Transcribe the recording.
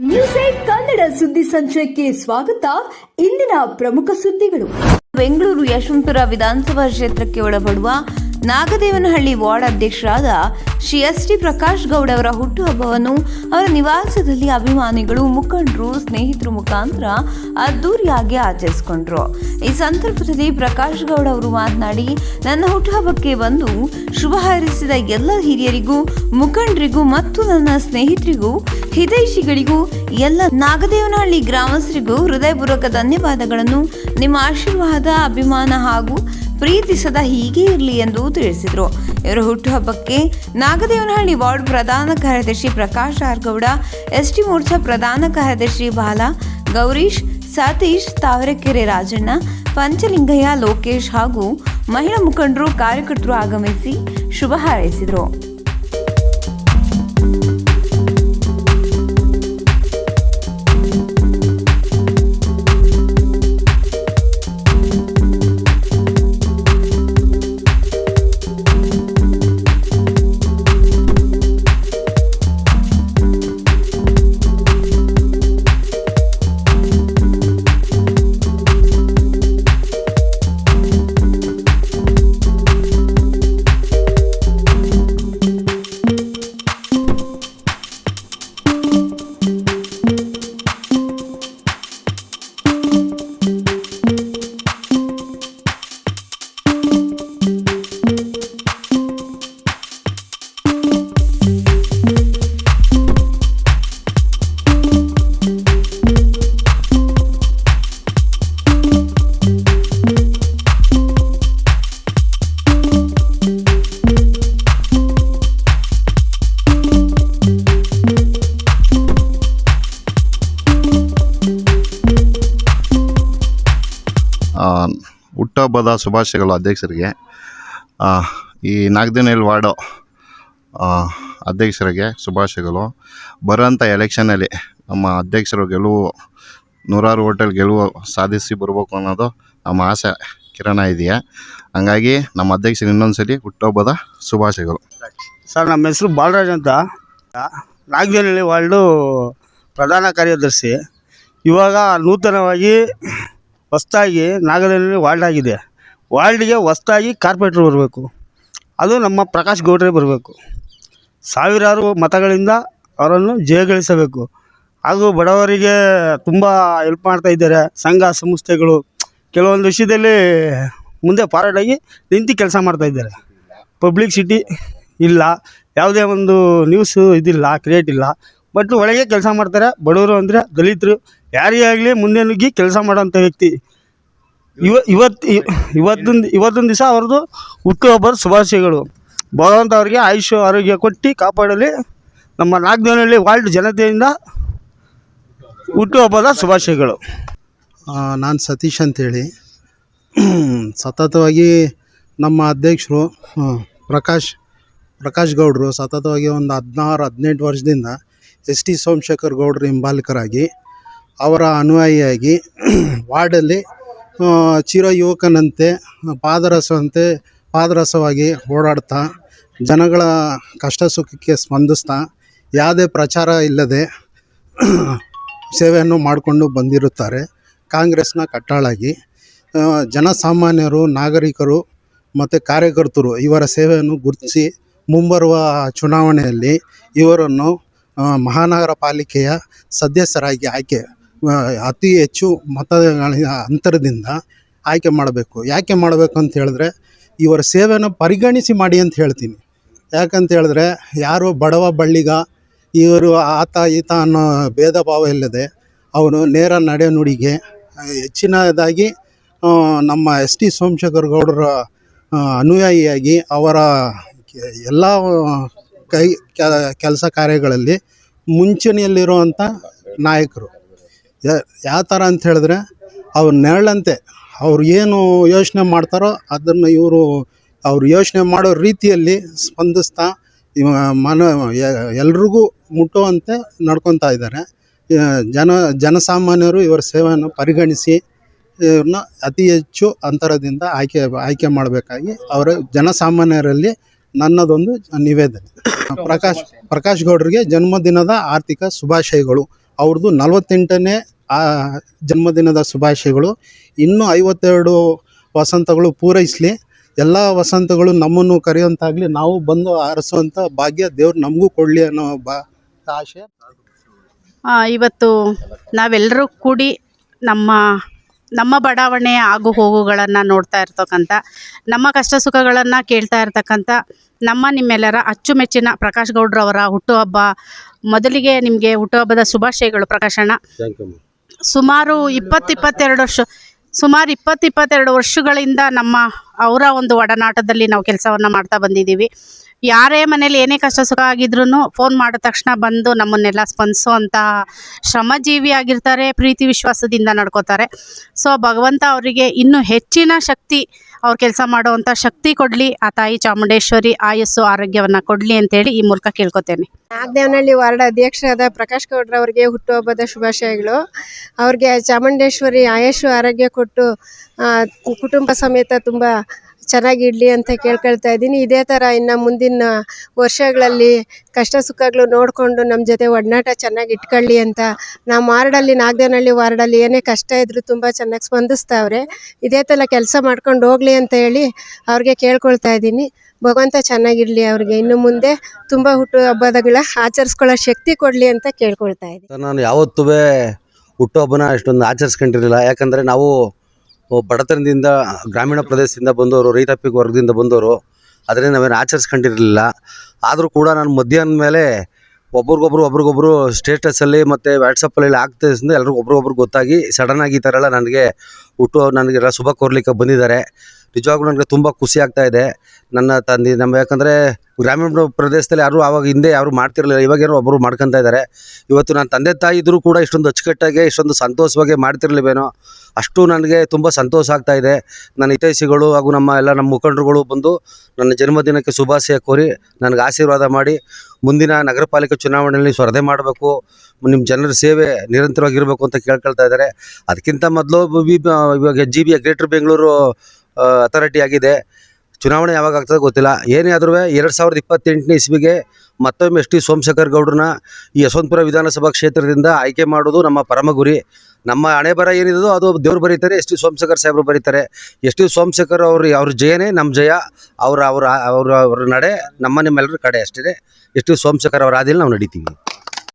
News Kannada ಸುದ್ದಿ ಸಂಚಯಕ್ಕೆ ಸ್ವಾಗತ. ಇಂದಿನ ಪ್ರಮುಖ ಸುದ್ದಿಗಳು. ಬೆಂಗಳೂರು ಯಶವಂತಪುರ ವಿಧಾನಸಭಾ ಕ್ಷೇತ್ರಕ್ಕೆ ಒಳಪಡುವ ನಾಗದೇವನಹಳ್ಳಿ ವಾರ್ಡ್ ಅಧ್ಯಕ್ಷರಾದ ಶ್ರೀ ಎಸ್ ಟಿ ಪ್ರಕಾಶ್ ಗೌಡ ಅವರ ಹುಟ್ಟುಹಬ್ಬವನ್ನು ಅವರ ನಿವಾಸದಲ್ಲಿ ಅಭಿಮಾನಿಗಳು, ಮುಖಂಡರು, ಸ್ನೇಹಿತರು ಮುಖಾಂತರ ಅದ್ದೂರಿಯಾಗಿ ಆಚರಿಸಿಕೊಂಡ್ರು. ಈ ಸಂದರ್ಭದಲ್ಲಿ ಪ್ರಕಾಶ್ ಗೌಡ ಅವರು ಮಾತನಾಡಿ, ನನ್ನ ಹುಟ್ಟುಹಬ್ಬಕ್ಕೆ ಬಂದು ಶುಭ ಹಾರೈಸಿದ ಎಲ್ಲ ಹಿರಿಯರಿಗೂ, ಮುಖಂಡರಿಗೂ ಮತ್ತು ನನ್ನ ಸ್ನೇಹಿತರಿಗೂ, ಹಿತೈಷಿಗಳಿಗೂ, ಎಲ್ಲ ನಾಗದೇವನಹಳ್ಳಿ ಗ್ರಾಮಸ್ಥರಿಗೂ ಹೃದಯಪೂರ್ವಕ ಧನ್ಯವಾದಗಳನ್ನು. ನಿಮ್ಮ ಆಶೀರ್ವಾದ, ಅಭಿಮಾನ ಹಾಗೂ ಪ್ರೀತಿ ಸದಾ ಹೀಗೆ ಇರಲಿ ಎಂದು ತಿಳಿಸಿದರು. ಇವರ ಹುಟ್ಟುಹಬ್ಬಕ್ಕೆ ನಾಗದೇವನಹಳ್ಳಿ ವಾರ್ಡ್ ಪ್ರಧಾನ ಕಾರ್ಯದರ್ಶಿ ಪ್ರಕಾಶ್ ಆರ್ಗೌಡ ಎಸ್ ಟಿ ಮೋರ್ಚಾ ಪ್ರಧಾನ ಕಾರ್ಯದರ್ಶಿ ಬಾಲ, ಗೌರೀಶ್, ಸತೀಶ್ ತಾವರೆಕೆರೆ ರಾಜಣ್ಣ, ಪಂಚಲಿಂಗಯ್ಯ ಲೋಕೇಶ್ ಹಾಗೂ ಮಹಿಳಾ ಮುಖಂಡರು ಕಾರ್ಯಕರ್ತರು ಆಗಮಿಸಿ ಶುಭ ಹಾರೈಸಿದರು. ಹುಟ್ಟುಹಬ್ಬದ ಶುಭಾಶಯಗಳು ಅಧ್ಯಕ್ಷರಿಗೆ. ಈ ನಾಗದಿನೇಲ್ ವಾರ್ಡು ಅಧ್ಯಕ್ಷರಿಗೆ ಶುಭಾಶಯಗಳು. ಬರೋಂಥ ಎಲೆಕ್ಷನಲ್ಲಿ ನಮ್ಮ ಅಧ್ಯಕ್ಷರು ಗೆಲುವು, ನೂರಾರು ಓಟಲ್ ಗೆಲುವು ಸಾಧಿಸಿ ಬರಬೇಕು ಅನ್ನೋದು ನಮ್ಮ ಆಸೆ, ಕಿರಣ ಇದೆಯಾ? ಹಂಗಾಗಿ ನಮ್ಮ ಅಧ್ಯಕ್ಷರು ಇನ್ನೊಂದು ಸಲ ಹುಟ್ಟುಹಬ್ಬದ ಶುಭಾಶಯಗಳು. ಸರ್, ನಮ್ಮ ಹೆಸರು ಬಾಲರಾಜ್ ಅಂತ. ನಾಗದೇನಹಳ್ಳಿ ವಾರ್ಡು ಪ್ರಧಾನ ಕಾರ್ಯದರ್ಶಿ. ಇವಾಗ ನೂತನವಾಗಿ ಹೊಸ್ದಾಗಿ ನಾಗದೇನಹಳ್ಳಿ ವಾರ್ಡ್ ಆಗಿದೆ. ವಾರ್ಡಿಗೆ ಹೊಸ್ದಾಗಿ ಕಾರ್ಪೊರೇಟ್ರು ಬರಬೇಕು. ಅದು ನಮ್ಮ ಪ್ರಕಾಶ್ ಗೌಡ್ರೆ ಬರಬೇಕು. ಸಾವಿರಾರು ಮತಗಳಿಂದ ಅವರನ್ನು ಜಯಗಳಿಸಬೇಕು. ಹಾಗೂ ಬಡವರಿಗೆ ತುಂಬ ಹೆಲ್ಪ್ ಮಾಡ್ತಾ ಇದ್ದಾರೆ. ಸಂಘ, ಸಂಸ್ಥೆಗಳು ಕೆಲವೊಂದು ವಿಷಯದಲ್ಲಿ ಮುಂದೆ ಫಾರ್ವರ್ಡಾಗಿ ನಿಂತು ಕೆಲಸ ಮಾಡ್ತಾಯಿದ್ದಾರೆ ಪಬ್ಲಿಕ್ಸಿಟಿ ಇಲ್ಲ. ಯಾವುದೇ ಒಂದು ನ್ಯೂಸು ಇದಿಲ್ಲ ಕ್ರಿಯೇಟ್ ಇಲ್ಲ. ಬಟ್ ಒಳಗೆ ಕೆಲಸ ಮಾಡ್ತಾರೆ. ಬಡವರು ಅಂದರೆ ದಲಿತರು ಯಾರೇ ಆಗಲಿ ಮುಂದೆ ನುಗ್ಗಿ ಕೆಲಸ ಮಾಡೋಂಥ ವ್ಯಕ್ತಿ. ಇವ ಇವತ್ತು ಇವತ್ತೊಂದು ಇವತ್ತೊಂದು ದಿವಸ ಅವ್ರದ್ದು ಹುಟ್ಟುಹಬ್ಬದ ಶುಭಾಶಯಗಳು. ಭಗವಂತ ಅವರಿಗೆ ಆಯುಷ್ಯ ಆರೋಗ್ಯ ಕೊಟ್ಟು ಕಾಪಾಡಲಿ. ನಮ್ಮ ನಾಗದೇವನಹಳ್ಳಿ ವಾರ್ಡ್ ಜನತೆಯಿಂದ ಹುಟ್ಟುಹಬ್ಬದ ಶುಭಾಶಯಗಳು. ನಾನು ಸತೀಶ್ ಅಂತೇಳಿ. ಸತತವಾಗಿ ನಮ್ಮ ಅಧ್ಯಕ್ಷರು ಪ್ರಕಾಶ್ ಪ್ರಕಾಶ್ ಗೌಡರು ಸತತವಾಗಿ ಒಂದು ಹದಿನಾರು, ಹದಿನೆಂಟು ವರ್ಷದಿಂದ ಎಸ್ ಟಿ ಸೋಮಶೇಖರ್ ಗೌಡ್ರ ಹಿಂಬಾಲಕರಾಗಿ ಅವರ ಅನುಯಾಯಿಯಾಗಿ ವಾರ್ಡಲ್ಲಿ ಚಿರ ಯುವಕನಂತೆ ಪಾದರಸವಂತೆ ಪಾದರಸವಾಗಿ ಓಡಾಡ್ತಾ, ಜನಗಳ ಕಷ್ಟ ಸುಖಕ್ಕೆ ಸ್ಪಂದಿಸ್ತಾ, ಯಾವುದೇ ಪ್ರಚಾರ ಇಲ್ಲದೆ ಸೇವೆಯನ್ನು ಮಾಡಿಕೊಂಡು ಬಂದಿರುತ್ತಾರೆ. ಕಾಂಗ್ರೆಸ್ನ ಕಟ್ಟಾಳಾಗಿ ಜನಸಾಮಾನ್ಯರು, ನಾಗರಿಕರು ಮತ್ತು ಕಾರ್ಯಕರ್ತರು ಇವರ ಸೇವೆಯನ್ನು ಗುರುತಿಸಿ ಮುಂಬರುವ ಚುನಾವಣೆಯಲ್ಲಿ ಇವರನ್ನು ಮಹಾನಗರ ಪಾಲಿಕೆಯ ಸದಸ್ಯರಾಗಿ ಆಯ್ಕೆ ಅತಿ ಹೆಚ್ಚು ಮತಗಳ ಅಂತರದಿಂದ ಆಯ್ಕೆ ಮಾಡಬೇಕು. ಯಾಕೆ ಮಾಡಬೇಕು ಅಂತ ಹೇಳಿದ್ರೆ, ಇವರ ಸೇವೆಯನ್ನು ಪರಿಗಣಿಸಿ ಮಾಡಿ ಅಂತ ಹೇಳ್ತೀನಿ. ಯಾಕಂತ ಹೇಳಿದ್ರೆ, ಯಾರು ಬಡವ ಬಳ್ಳಿಗ, ಇವರು ಆತ ಈತ ಅನ್ನೋ ಭೇದ ಭಾವ ಇಲ್ಲದೆ, ಅವನು ನೇರ ನಡೆ ನುಡಿಗೆ ಹೆಚ್ಚಿನದಾಗಿ ನಮ್ಮ ಎಸ್ ಟಿ ಸೋಮಶೇಖರ್ ಗೌಡರ ಅನುಯಾಯಿಯಾಗಿ ಅವರ ಎಲ್ಲ ಕೈ ಕೆಲಸ ಕಾರ್ಯಗಳಲ್ಲಿ ಮುಂಚೂಣಿಯಲ್ಲಿರುವಂಥ ನಾಯಕರು. ಯಾವ ಥರ ಅಂತ ಹೇಳಿದ್ರೆ ಅವ್ರು ನೆರಳಂತೆ ಅವ್ರು ಏನು ಯೋಚನೆ ಮಾಡ್ತಾರೋ ಅದನ್ನು ಇವರು ಅವ್ರು ಯೋಚನೆ ಮಾಡೋ ರೀತಿಯಲ್ಲಿ ಸ್ಪಂದಿಸ್ತಾ ಇವ, ಮನ ಎಲ್ರಿಗೂ ಮುಟ್ಟುವಂತೆ ನಡ್ಕೊತಾ ಇದ್ದಾರೆ. ಜನ, ಜನಸಾಮಾನ್ಯರು ಇವರ ಸೇವೆಯನ್ನು ಪರಿಗಣಿಸಿ ಇವ್ರನ್ನ ಅತಿ ಹೆಚ್ಚು ಅಂತರದಿಂದ ಆಯ್ಕೆ ಆಯ್ಕೆ ಮಾಡಬೇಕಾಗಿ ಅವರ ಜನಸಾಮಾನ್ಯರಲ್ಲಿ ನನ್ನದೊಂದು ನಿವೇದನೆ. ಪ್ರಕಾಶ್ ಪ್ರಕಾಶ್ ಗೌಡ್ರಿಗೆ ಜನ್ಮದಿನದ ಆರ್ಥಿಕ ಶುಭಾಶಯಗಳು. ಅವ್ರದ್ದು ನಲವತ್ತೆಂಟನೇ ಆ, ಜನ್ಮದಿನದ ಶುಭಾಶಯಗಳು. ಇನ್ನೂ ಐವತ್ತೆರಡು ವಸಂತಗಳು ಪೂರೈಸಲಿ. ಎಲ್ಲ ವಸಂತಗಳು ನಮ್ಮನ್ನು ಕರೆಯುವಂತಾಗಲಿ ನಾವು ಬಂದು ಆರಿಸುವಂಥ ಭಾಗ್ಯ ದೇವ್ರು ನಮಗೂ ಕೊಡಲಿ ಅನ್ನೋ ಬಾ ಆಶೆ. ಆ, ಇವತ್ತು ನಾವೆಲ್ಲರೂ ಕೂಡಿ ನಮ್ಮ ನಮ್ಮ ಬಡಾವಣೆ ಆಗು ಹೋಗುಗಳನ್ನು ನೋಡ್ತಾ ಇರ್ತಕ್ಕಂಥ ನಮ್ಮ ಕಷ್ಟ ಸುಖಗಳನ್ನು ಕೇಳ್ತಾ ಇರ್ತಕ್ಕಂಥ ನಮ್ಮ ನಿಮ್ಮೆಲ್ಲರ ಅಚ್ಚುಮೆಚ್ಚಿನ ಪ್ರಕಾಶ್ ಗೌಡ್ರವರ ಹುಟ್ಟುಹಬ್ಬ ಮೊದಲಿಗೆ ನಿಮಗೆ ಹುಟ್ಟುಹಬ್ಬದ ಶುಭಾಶಯಗಳು ಪ್ರಕಾಶಣ್ಣ. ಸುಮಾರು ಇಪ್ಪತ್ತು ಇಪ್ಪತ್ತೆರಡು ವರ್ಷ, ಸುಮಾರು ಇಪ್ಪತ್ತು ಇಪ್ಪತ್ತೆರಡು ವರ್ಷಗಳಿಂದ ನಮ್ಮ ಅವರ ಒಂದು ಒಡನಾಟದಲ್ಲಿ ನಾವು ಕೆಲಸವನ್ನು ಮಾಡ್ತಾ ಬಂದಿದ್ದೀವಿ. ಯಾರೇ ಮನೇಲಿ ಏನೇ ಕಷ್ಟ ಸುಖ ಆಗಿದ್ರೂ ಫೋನ್ ಮಾಡಿದ ತಕ್ಷಣ ಬಂದು ನಮ್ಮನ್ನೆಲ್ಲ ಸ್ಪಂದಿಸುವಂತಹ ಶ್ರಮಜೀವಿ ಆಗಿರ್ತಾರೆ, ಪ್ರೀತಿ ವಿಶ್ವಾಸದಿಂದ ನಡ್ಕೋತಾರೆ. ಸೊ ಭಗವಂತ ಅವರಿಗೆ ಇನ್ನೂ ಹೆಚ್ಚಿನ ಶಕ್ತಿ ಅವ್ರು ಕೆಲಸ ಮಾಡುವಂಥ ಶಕ್ತಿ ಕೊಡಲಿ, ಆ ತಾಯಿ ಚಾಮುಂಡೇಶ್ವರಿ ಆಯಸ್ಸು ಆರೋಗ್ಯವನ್ನು ಕೊಡಲಿ ಅಂತೇಳಿ ಈ ಮೂಲಕ ಕೇಳ್ಕೊತೇನೆ. ನಾಗದೇವನಹಳ್ಳಿ ವಾರ್ಡ್ ಅಧ್ಯಕ್ಷರಾದ ಪ್ರಕಾಶ್ ಗೌಡ್ರ ಅವರಿಗೆ ಹುಟ್ಟುಹಬ್ಬದ ಶುಭಾಶಯಗಳು. ಅವ್ರಿಗೆ ಚಾಮುಂಡೇಶ್ವರಿ ಆಯಸ್ಸು ಆರೋಗ್ಯ ಕೊಟ್ಟು ಕುಟುಂಬ ಸಮೇತ ತುಂಬ ಚೆನ್ನಾಗಿಡ್ಲಿ ಅಂತ ಕೇಳ್ಕೊಳ್ತಾ ಇದ್ದೀನಿ. ಇದೇ ಥರ ಇನ್ನು ಮುಂದಿನ ವರ್ಷಗಳಲ್ಲಿ ಕಷ್ಟ ಸುಖಗಳು ನೋಡಿಕೊಂಡು ನಮ್ಮ ಜೊತೆ ಒಡನಾಟ ಚೆನ್ನಾಗಿ ಇಟ್ಕೊಳ್ಳಿ ಅಂತ ನಮ್ಮ ವಾರ್ಡಲ್ಲಿ ನಾಗದೇನಳ್ಳಿ ವಾರ್ಡಲ್ಲಿ ಏನೇ ಕಷ್ಟ ಇದ್ದರೂ ತುಂಬ ಚೆನ್ನಾಗಿ ಸ್ಪಂದಿಸ್ತಾವ್ರೆ ಇದೇ ಥರ ಕೆಲಸ ಮಾಡ್ಕೊಂಡು ಹೋಗಲಿ ಅಂತ ಹೇಳಿ ಅವ್ರಿಗೆ ಕೇಳ್ಕೊಳ್ತಾ ಇದ್ದೀನಿ. ಭಗವಂತ ಚೆನ್ನಾಗಿರಲಿ ಅವ್ರಿಗೆ. ಇನ್ನು ಮುಂದೆ ತುಂಬ ಹುಟ್ಟು ಹಬ್ಬದಗಳ ಆಚರಿಸ್ಕೊಳ್ಳೋ ಶಕ್ತಿ ಕೊಡಲಿ ಅಂತ ಕೇಳ್ಕೊಳ್ತಾ ಇದ್ದೀನಿ. ನಾನು ಯಾವತ್ತೂ ಹುಟ್ಟುಹಬ್ಬನ ಅಷ್ಟೊಂದು ಆಚರಿಸ್ಕೊಂಡಿರಲಿಲ್ಲ. ಯಾಕಂದರೆ ನಾವು ಬಡತನದಿಂದ, ಗ್ರಾಮೀಣ ಪ್ರದೇಶದಿಂದ ಬಂದವರು ರೈತಾಪಿ ವರ್ಗದಿಂದ ಬಂದವರು ಅದರಿಂದ ನಾವೇನು ಆಚರಿಸ್ಕೊಂಡಿರಲಿಲ್ಲ. ಆದರೂ ಕೂಡ ನಾನು ಮಧ್ಯಾಹ್ನದ ಮೇಲೆ ಒಬ್ರಿಗೊಬ್ರು ಒಬ್ರಿಗೊಬ್ರು ಸ್ಟೇಟಸಲ್ಲಿ ಮತ್ತು ವಾಟ್ಸಪ್ಪಲ್ಲಿ ಹಾಕ್ತಿದ್ದ ಎಲ್ರಿಗೂ ಒಬ್ರಿಗೊಬ್ರು ಗೊತ್ತಾಗಿ ಸಡನ್ನಾಗಿ ಈ ಥರ ಎಲ್ಲ ನನಗೆ ಹುಟ್ಟು ನನಗೆಲ್ಲ ಶುಭ ಕೋರ್ಲಿಕ್ಕೆ ಬಂದಿದ್ದಾರೆ. ನಿಜವಾಗ್ಲೂ ನನಗೆ ತುಂಬ ಖುಷಿ ಆಗ್ತಾ ಇದೆ. ನನ್ನ ತಂದೆ, ನಮ್ಮ ಯಾಕಂದರೆ ಗ್ರಾಮೀಣ ಪ್ರದೇಶದಲ್ಲಿ ಯಾರು ಆವಾಗ ಹಿಂದೆ ಯಾರು ಮಾಡ್ತಿರಲಿಲ್ಲ. ಇವಾಗೇನೋ ಒಬ್ಬರು ಮಾಡ್ಕೊತಾ ಇದ್ದಾರೆ. ಇವತ್ತು ನನ್ನ ತಂದೆ ತಾಯಿ ಇದ್ದರೂ ಕೂಡ ಇಷ್ಟೊಂದು ಅಚ್ಚುಕಟ್ಟಾಗಿ, ಇಷ್ಟೊಂದು ಸಂತೋಷವಾಗಿ ಮಾಡ್ತಿರ್ಲಿಲ್ವೇನೋ, ಅಷ್ಟು ನನಗೆ ತುಂಬ ಸಂತೋಷ ಆಗ್ತಾ ಇದೆ. ನನ್ನ ಹಿತೈಷಿಗಳು ಹಾಗೂ ನಮ್ಮ ಎಲ್ಲ ನಮ್ಮ ಮುಖಂಡರುಗಳು ಬಂದು ನನ್ನ ಜನ್ಮದಿನಕ್ಕೆ ಶುಭಾಶಯ ಕೋರಿ ನನಗೆ ಆಶೀರ್ವಾದ ಮಾಡಿ ಮುಂದಿನ ನಗರ ಪಾಲಿಕೆ ಚುನಾವಣೆಯಲ್ಲಿ ಸ್ಪರ್ಧೆ ಮಾಡಬೇಕು. ನಿಮ್ಮ ಜನರ ಸೇವೆ ನಿರಂತರವಾಗಿರಬೇಕು ಅಂತ ಕೇಳ್ಕೊಳ್ತಾ ಇದ್ದಾರೆ. ಅದಕ್ಕಿಂತ ಮೊದಲು ಇವಾಗ G B greater Bengaluru authority ಆಗಿದೆ. ಚುನಾವಣೆ ಯಾವಾಗ ಆಗ್ತದೆ ಗೊತ್ತಿಲ್ಲ. ಏನೇ ಆದ್ರೂ ಎರಡು ಸಾವಿರದ ಇಪ್ಪತ್ತೆಂಟನೇ ಇಸ್ವಿಗೆ ಮತ್ತೊಮ್ಮೆ ಎಸ್ ಟಿ ಸೋಮಶೇಖರ್ ಗೌಡ್ರನ್ನ ಈ ಯಶವಂತಪುರ ವಿಧಾನಸಭಾ ಕ್ಷೇತ್ರದಿಂದ ಆಯ್ಕೆ ಮಾಡೋದು ನಮ್ಮ ಪರಮ ಗುರಿ. ನಮ್ಮ ಹಣೆ ಬರ ಏನಿದೆಯೋ ಅದು ದೇವ್ರು ಬರೀತಾರೆ, ಎಸ್ ಟಿ ಸೋಮಶೇಖರ್ ಸಾಹೇಬರು ಬರೀತಾರೆ. ಎಸ್ ಟಿ ಸೋಮಶೇಖರ್ ಅವರು ಅವ್ರ ಜಯನೇ ನಮ್ಮ ಜಯ. ಅವರ ಅವರ ಅವರ, ಅವ್ರ ನಡೆ ನಮ್ಮ ನಿಮ್ಮೆಲ್ಲರ ಕಡೆ ಅಷ್ಟೇ ಎಸ್ ಟಿ ಸೋಮಶೇಖರ್ ಅವರ ಆದಿಲ್ಲಿ ನಾವು ನಡಿತೀವಿ.